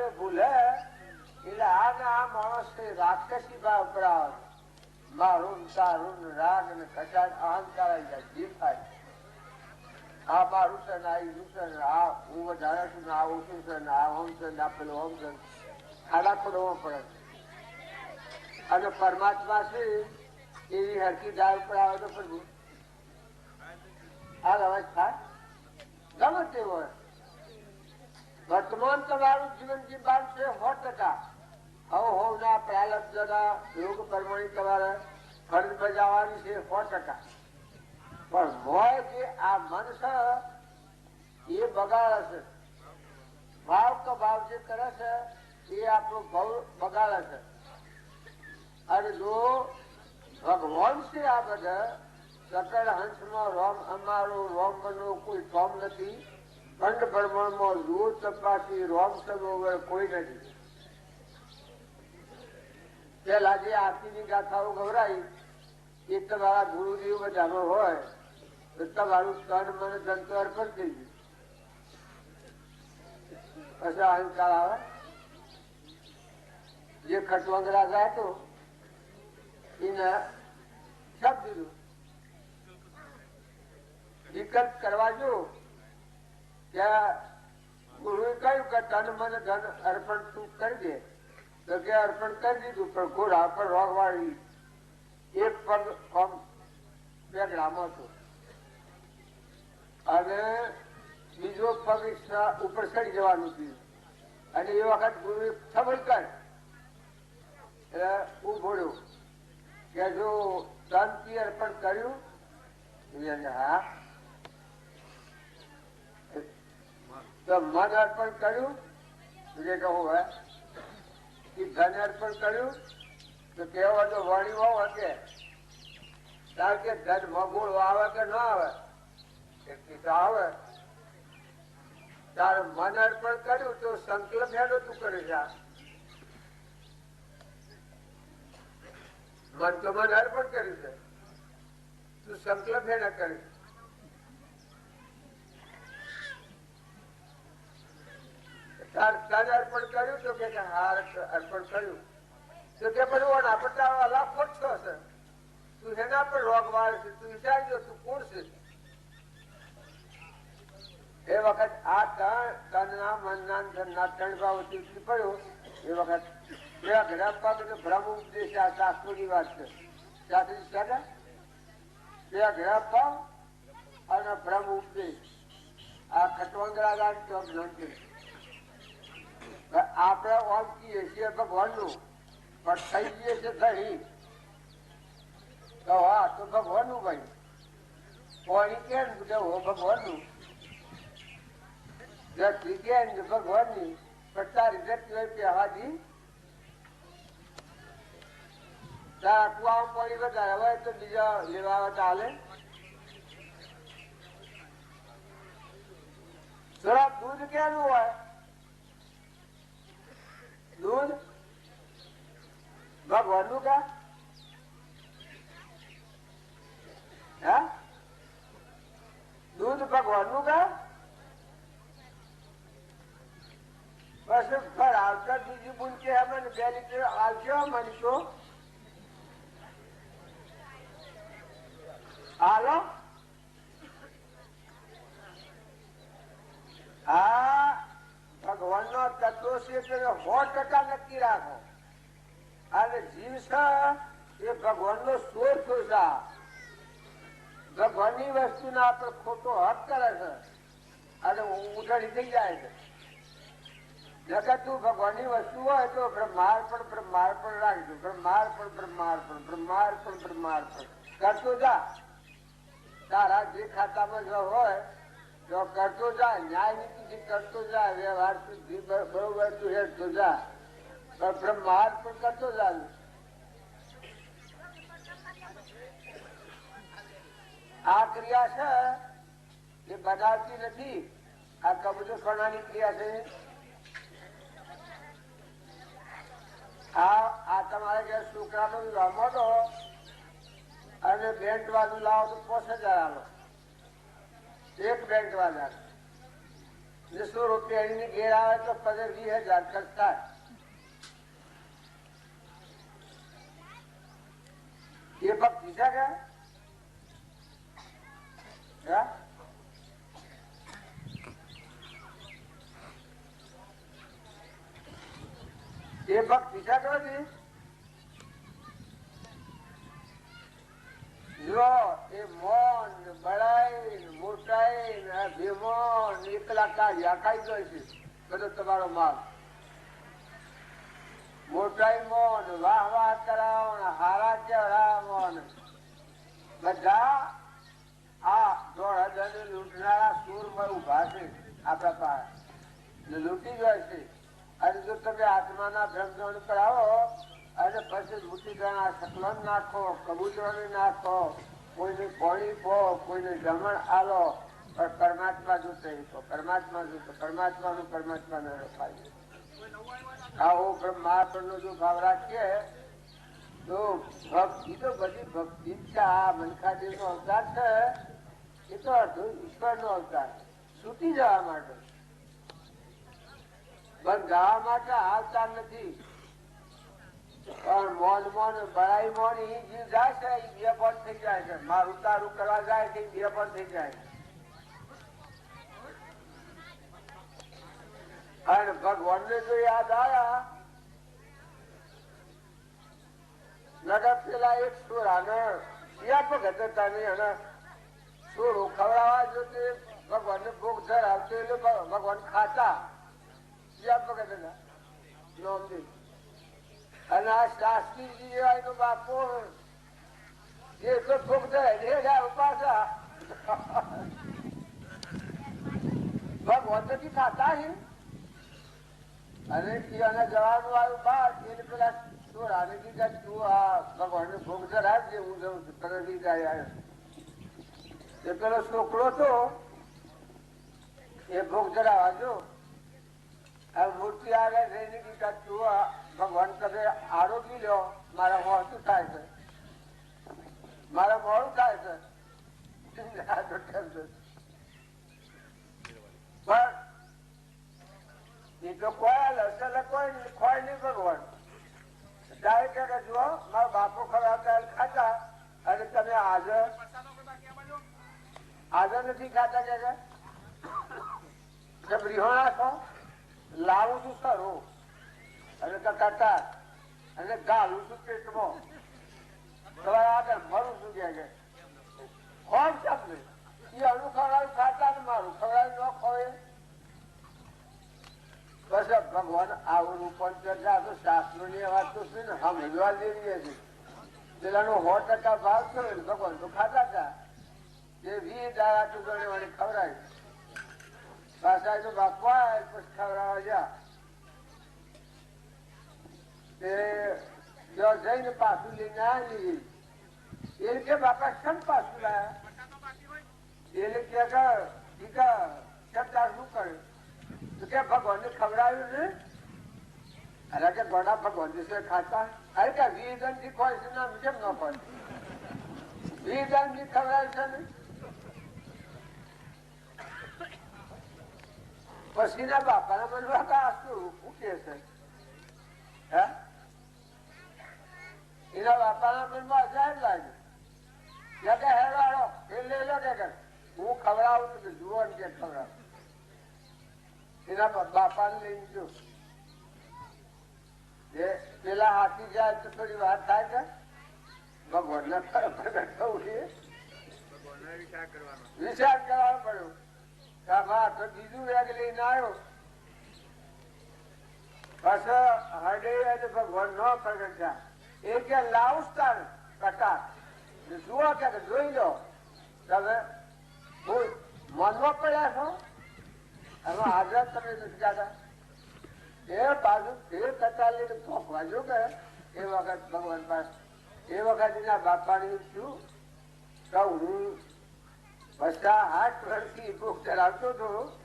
જો ભૂલે. એટલે આ ને આ માણસ રાક્ષસી ભાવ પડાવે. મારું તારું રાગ ને કચાટ અહંકાર આવી જાય. જીવ આ મારું છે ને આ ઈનું છે ને આ હું વધારે છું ને આ ઓછું છે ને આ ઓમ છે ને આ પેલું ઓમ છે ખાડા ખોડવા પડે અને પરમાત્મા છે એવી હરકી દાળ પર આવે તો પ્રભુ આ અવાજ થાય? ગમે તે હોય. વર્તમાન તમારું જીવન જે બાર છે, સો ટકા. હવ હોવ ના પ્રાલબ્ધના યોગ કર્મણી તમારે ફરજ બજાવવાની છે, સો ટકા. પણ હોય કે આ મન છે, એ બગાડે છે. ભાવ કે ભાવ જે કરે છે, એ આપણું ભાવ બગાડે છે. અને જો ભગવાન છે આ બધા, સકળ હંસમાં રોમ, અમારો રોમ બનવો કોઈ ફોર્મ નથી ખંડ ભ્રમણમાં દૂર તપાસી, રોમ સરોવર કોઈ નથી. પેલા જે આરતીની ગાથાઓ ગવરાઈ એ તમારા ગુરુજીઓ બધામાં હોય, તો તમારું તન મને ધન અર્પણ થઈ ગયું પછી અહંકાર આવે. જે ખટવંગ રાજા હતો એને શબ્દ દીધું વિકલ્પ કરવા જો. અર્પણ કરી દીધું, પણ ઘોડા પર રોગવાળી એક પગ હતો. અને બીજો પગ ઉપર ચડી જવાનું થયું. અને એ વખત ગુરુએ ખબર કર. એટલે ઊભો કે જો તનથી અર્પણ કર્યું? હા તો મન અર્પણ કર્યું? જે કહું હે કે ધન અર્પણ કર્યું? તો કેવા તો વાણી વાવ કે તાર કે ધન મગુળ આવે કે ન આવે? એટલી તો આવે. તારે મન અર્પણ કર્યું તો સંકલ્પ હેડો તું કરે આ? મન તો મન અર્પણ કર્યું છે. તું સંકલ્પ હેડા કર્યું તાર અર્પણ કર્યું તો કે હાર અર્પણ કર્યું. તો કે પણ ઓન આપણે અલાપ ખોટતો હશે. તું એના પર રોગ વાળે છે, તું વિચારજો તું કોણ છે. એ વખત આ તન તનના મનના ધનના ત્રણ ભાવ પડ્યો. એ વખત બે ઘણા પગ ને ભ્રમ ઉપદેશ આ શાસ્ત્રોની વાત છે. શાસ્ત્રી સાદા બે ઘણા પગ અને ભ્રમ ઉપદેશ. આ ખટવંગરા ગામ ચોક નોંધી આપણે ઓળખીએ છીએ ભગવાનનું પણ થઈ જઈએ છે થઈ તો હા, તો ભગવાનનું ભાઈ. પાણી કેમ કે હો ભગવાનનું? વ્યક્તિ કેમ કે ભગવાનની, પણ તારી વ્યક્તિ હોય હોય તો બીજા લેવા ચાલે થોડા દૂધ કેનું હોય દૂધ ભગવાનનું કા? દૂધ ભગવાનનું કા? બસ ફળ આવતા બીજી બુન કે અમે બે લીટર આવજો મનશો? હાલો? હા ભગવાન નો તત્વ છે સો ટકા નક્કી રાખો. અને જીવ છે એ ભગવાન નો સોર છે. ભગવાનની વસ્તુ ના આપણે ખોટો હક કરે છે. અને ઉઠાડી થઈ જાય છે. નકર તું ભગવાનની વસ્તુ હોય તો બ્રહ્માર પણ બ્રહ્માર પણ રાખજો. બ્રહ્માર પણ બ્રહ્માર પણ બ્રહ્માર પણ બ્રહ્માર પણ કરતો જા. તારા જે ખાતામાં જો હોય, તો કરતો જા. ન્યાય નીતિથી કરતો જા. વ્યવહાર બરોબર તું હેઠતો જા. બ્રહ્માર પણ કરતો ચાલુ આ ક્રિયા છે એ બનાવતી નથી. આ કબજો કરવાની ક્રિયા છે. આ આ તમારે ઘેર છોકરાનો રમતો અને બેન્ટ વાળું લાવો તો પાંચ હજાર આવો એક બેન્ટ વાળા ને સો રૂપિયા એની ઘેર આવે તો પંદર વીસ હજાર ખર્ચ એ પગ પીસા ગયા? એ એ મોન, બળાઈ મોટાઈ ભીમો એકલા કાઢ્યા ખાઈ જાય છે? બધો તમારો માલ. મોટાઈ મોન વાહ વાહ કરાવો હારા ચડાવો ને બધા આ દોઢ હજાર લૂંટનારા સૂરમાં ઊભા છે, આપણા પાસે. લૂંટી જાય છે. અને જો તમે આત્માના બ્રહ્મજોડ કરાવો, અને પછી લૂંટી ગણા સકલન નાખો, કબૂતરોને નાખો, કોઈને પાણી પો, કોઈને જમણ આલો, પણ પરમાત્મા જોતે પરમાત્મા જોતો પરમાત્માનું પરમાત્મા ને રખાય આવો બ્રહ્માપણનો જો ભાવ રાખીએ, તો ભક્તિ તો બધી ભક્તિ મનખાદેવ નો અવતાર છે, એ તો અડધો ઈશ્વર નો અવતાર છૂટી જવા માટે. બંધાવા માટે આવતા નથી. પણ મોન મોન બળાઈ મોન, ઈ જીવ જાય છે એ બે પણ થઈ જાય છે. મારું તારું કરવા જાય છે, ઈ બે પણ થઈ જાય છે. અને ભગવાન ને જો યાદ આવ્યા નગર પેલા એક સુર આને યા ભગત હતા એને સુરો ખવડાવવા જો તે ભગવાન ને ભોગ ધરાવતો એટલે ભગવાન ખાતા. વ્યાપક હતા નોંધી અને આ શાસ્ત્રીજી એનો બાપો એ તો ભોગ ધરાય પાછા ભગવાન તો ખાતા છે અને એના જવાનું આવ્યું બાર, એને પેલા છોરાને કીધા તું આ ભગવાનને ભોગ ધરાવજે હું જઉં છું લઈ જાય એ પેલો છોકરો તો એ ભોગ ધરાવા જો આ મૂર્તિ આગળ જઈને કીધા તું આ ભગવાન તમે આરોગી લો મારા મોડું થાય છે? મારા મોડું થાય છે? તો કોઈ એટલે કોઈ ખોય નહીં ભગવાન. ડાયરેક્ટ કે જુઓ, મારા બાપો ખવડાવતા ખાતા. અને તમે હાજર હાજર નથી ખાતા કે કે? તમે રીહોણા છો? લાવું છું સરું. અને કટાર અને ગાલું છું પેટમાં. તમારે આગળ મરું છું કે કોણ કોણ શબ્દ એ અણુ ખવડાવ્યું ખાતા ને મારું. ખવડાવ્યું ન ખોય બસ ભગવાન આવું રૂપણ કરતા તો શાસ્ત્રો ની વાત તો છે ને સમજવા જેવી છે પેલાનો સો ટકા ભાવ થયો ને ભગવાન તો ખાતા હતા. જે વી દાડા ટુકડે વાળી ખવડાય પાછા તો બાપા પછી ખવડાવવા જા તે જો જઈને પાછું લઈને આવી એ કે બાપા કેમ પાછું લાયા? એને કે શબ્દ શું કર્યું તો કે ભગવાન ને ખવડાવ્યું ને? અરે કે ગોડા ભગવાન વિશે ખાતા? અરે કે વીસથી કોઈ છે નામ કેમ ન વીસ જણથી ખવડાવ્યું છે ને? પછી ના બાપા ના મનમાં કે આ શું ઉકે છે? હે? એના બાપા ના મનમાં અજાયબ લાગ્યું. કે હેરાડો એ લઈ લો કે હું ખવડાવું જુઓ ને કે ખવડાવું. એના બાપા ને લઈને જો પેલા હાથી જાય તો થોડી વાત થાય છે ભગવાન ને પ્રગટ છે વિચાર કરવાનો પડ્યો. કે બીજું લઈને આવ્યો. પાછો અને ભગવાન નો પ્રગટ થયા એ કે કે જોઈ લો. તમે મનમાં પડ્યા છો? એનો આઝાદ તમે નથી એ બાજુ જો કે એ વખત ભગવાન પાસે, એ વખત એના બાપાને શું? ધરાવતો હતો.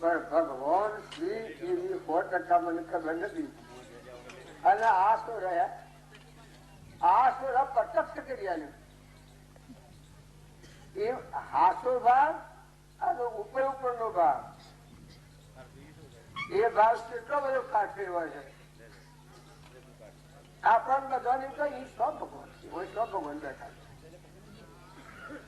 પણ ભગવાન શ્રી એવી સો ટકા મને ખબર નથી. અને આ શું રહ્યા? આ શું પ્રત્યક્ષ કરી આલ્યું. એ હાસો ભાગ આનો ઉપર ઉપર નો ભાગ. એ ભાગ કેટલો બધો કાઠે હોય છે. આપણને બધાને તો એ સ્વ ભગવાન હોય સ્વ ભગવાન બેઠા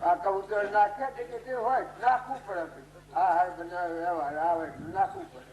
આ કબૂતર છે કે તે હોય, નાખવું પડે હા હા બનાવે આવે નાખવું પડે.